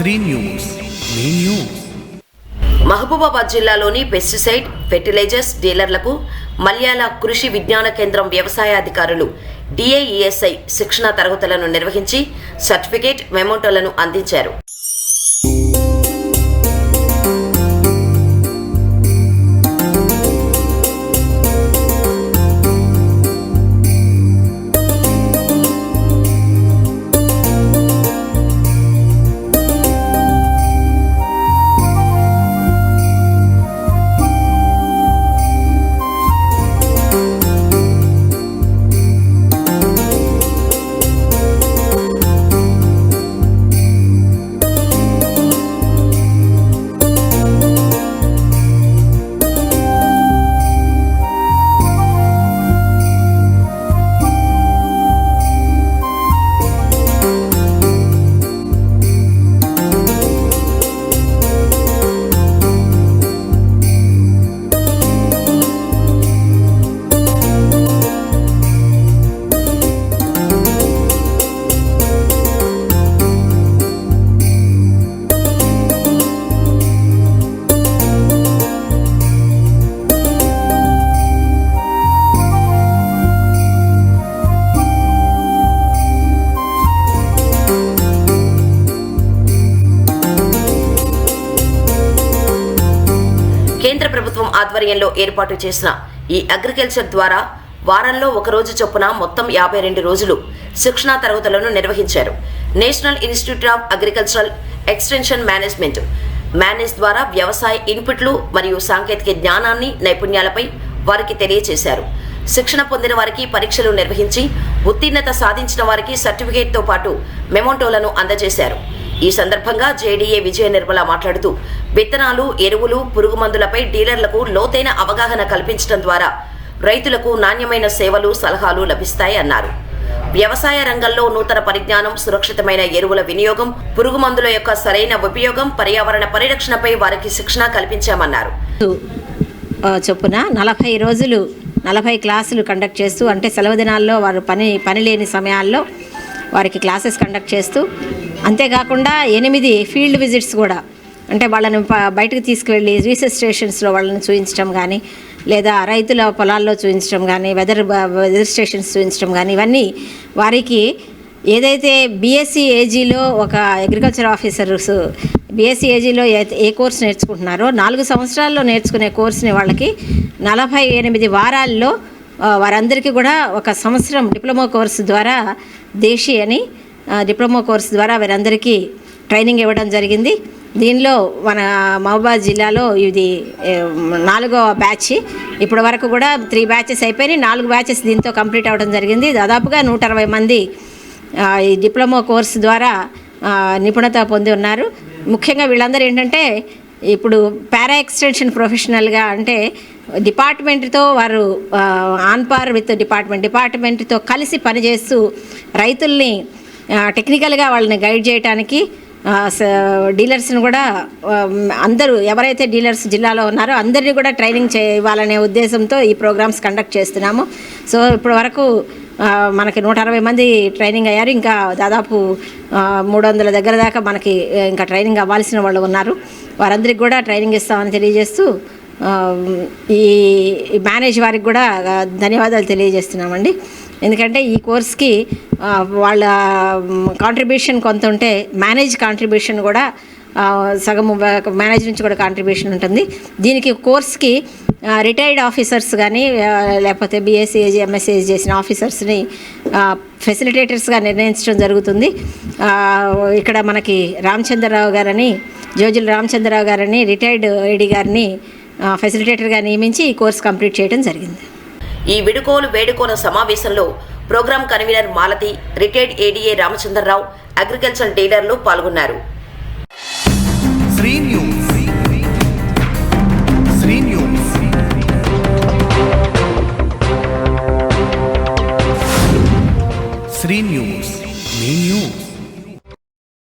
Shri news. మీ news. Mahabubabad జిల్లాలోని pesticide fertilisers డీలర్లకు Malyala కృషి విజ్ఞాన కేంద్రం వ్యవసాయ అధికారులు డిఏఈఎస్ఐ శిక్షణ తరగతులను నిర్వహించి సర్టిఫికేట్ మెమోటోలను అందించారు. కేంద్ర ప్రభుత్వం ఆధ్వర్యంలో ఏర్పాటు చేసిన ఈ అగ్రికల్చర్ ద్వారా వారంలో ఒక రోజు చొప్పున మొత్తం యాభై రెండు రోజులు శిక్షణా తరగతులను నిర్వహించారు. National institute of agricultural extension management manage ద్వారా వ్యవసాయ ఇన్పుట్లు మరియు సాంకేతిక జ్ఞానాన్ని నైపుణ్యాలపై వారికి తెలియజేశారు శిక్షణ పొందిన వారికి పరీక్షలు నిర్వహించి ఉత్తీర్ణత సాధించిన వారికి సర్టిఫికేట్తో పాటు మెమోటోలను అందజేశారు. ఈ సందర్భంగా జేడీఏ విజయ నిర్మల మాట్లాడుతూ విత్తనాలు ఎరువులు పురుగు మందులపై డీలర్లకు లోతైన అవగాహన కల్పించడం ద్వారా రైతులకు నాణ్యమైన సేవలు సలహాలు లభిస్తాయి అన్నారు. వ్యవసాయ రంగంలో నూతన పరిజ్ఞానం సురక్షితమైన ఎరువుల వినియోగం పురుగు మందుల యొక్క సరైన ఉపయోగం పర్యావరణ పరిరక్షణపై వారికి శిక్షణ కల్పించామన్నారు. చొప్పున నలభై రోజులు నలభై క్లాసులు కండక్ట్ చేస్తూ అంటే సెలవు దినాల్లో వారు పని పని లేని సమయాల్లో వారికి క్లాసెస్ కండక్ట్ చేస్తూ అంతేకాకుండా ఎనిమిది ఫీల్డ్ విజిట్స్ కూడా. అంటే వాళ్ళని బయటకు తీసుకువెళ్ళి రీసెర్చ్ స్టేషన్స్లో వాళ్ళని చూపించడం కానీ లేదా రైతుల పొలాల్లో చూపించడం కానీ వెదర్ వెదర్ స్టేషన్స్ చూపించడం కానీ ఇవన్నీ వారికి ఏదైతే బీఎస్సీ ఏజీలో ఒక అగ్రికల్చర్ ఆఫీసర్స్ బీఎస్సీ ఏజీలో ఏ ఏ కోర్స్ నేర్చుకుంటున్నారో నాలుగు సంవత్సరాల్లో నేర్చుకునే కోర్స్ని వాళ్ళకి నలభై ఎనిమిది వారాల్లో వారందరికీ కూడా ఒక సంవత్సరం డిప్లొమా కోర్సు ద్వారా దేశీ అని డిప్లొమా కోర్స్ ద్వారా వారందరికీ ట్రైనింగ్ ఇవ్వడం జరిగింది. దీనిలో మన మహబూబాద్ జిల్లాలో ఇది నాలుగవ నాలుగో బ్యాచ్. ఇప్పటి వరకు కూడా త్రీ బ్యాచెస్ అయిపోయినాయి. నాలుగు బ్యాచెస్ దీంతో కంప్లీట్ అవ్వడం జరిగింది. దాదాపుగా నూట అరవై మంది ఈ డిప్లొమా కోర్సు ద్వారా నిపుణత పొంది ఉన్నారు. ముఖ్యంగా వీళ్ళందరూ ఏంటంటే ఇప్పుడు పారా ఎక్స్టెన్షన్ ప్రొఫెషనల్గా అంటే డిపార్ట్మెంట్తో వారు ఆన్ పార్ విత్ డిపార్ట్మెంట్. డిపార్ట్మెంట్తో కలిసి పనిచేస్తూ రైతుల్ని టెక్నికల్గా వాళ్ళని గైడ్ చేయడానికి స- డీలర్స్ని కూడా అందరూ ఎవరైతే డీలర్స్ జిల్లాలో ఉన్నారో అందరినీ కూడా ట్రైనింగ్ చే ఇవ్వాలనే ఉద్దేశంతో ఈ ప్రోగ్రామ్స్ కండక్ట్ చేస్తున్నాము. సో ఇప్పటి వరకు మనకి నూట అరవై మంది ట్రైనింగ్ అయ్యారు. ఇంకా దాదాపు మూడు వందల దగ్గర దాకా మనకి ఇంకా ట్రైనింగ్ అవ్వాల్సిన వాళ్ళు ఉన్నారు. వారందరికి కూడా ట్రైనింగ్ ఇస్తామని తెలియజేస్తూ ఈ మేనేజ్ వారికి కూడా ధన్యవాదాలు తెలియజేస్తున్నామండి. ఎందుకంటే ఈ కోర్స్కి వాళ్ళ కాంట్రిబ్యూషన్ కొంత ఉంటే మేనేజ్ కాంట్రిబ్యూషన్ కూడా సగం మేనేజ్ నుంచి కూడా కాంట్రిబ్యూషన్ ఉంటుంది. దీనికి కోర్స్కి రిటైర్డ్ ఆఫీసర్స్ కానీ లేకపోతే బీఎస్సీఏజీ ఎంఎస్సీ చేసిన ఆఫీసర్స్ని ఫెసిలిటేటర్స్గా నిర్ణయించడం జరుగుతుంది. ఇక్కడ మనకి రామచంద్రరావు గారని జోజుల రామచంద్రరావు గారని రిటైర్డ్ ఏడీ గారిని ఫెసిలిటేటర్గా నియమించి ఈ కోర్స్ కంప్లీట్ చేయడం జరిగింది. ఈ విడుకోలు వేడుకోన సమావేశంలో program convener Malathi retired ADA Ramachandra Rao agriculture డీలర్లు పాల్గొన్నారు. శ్రీ న్యూస్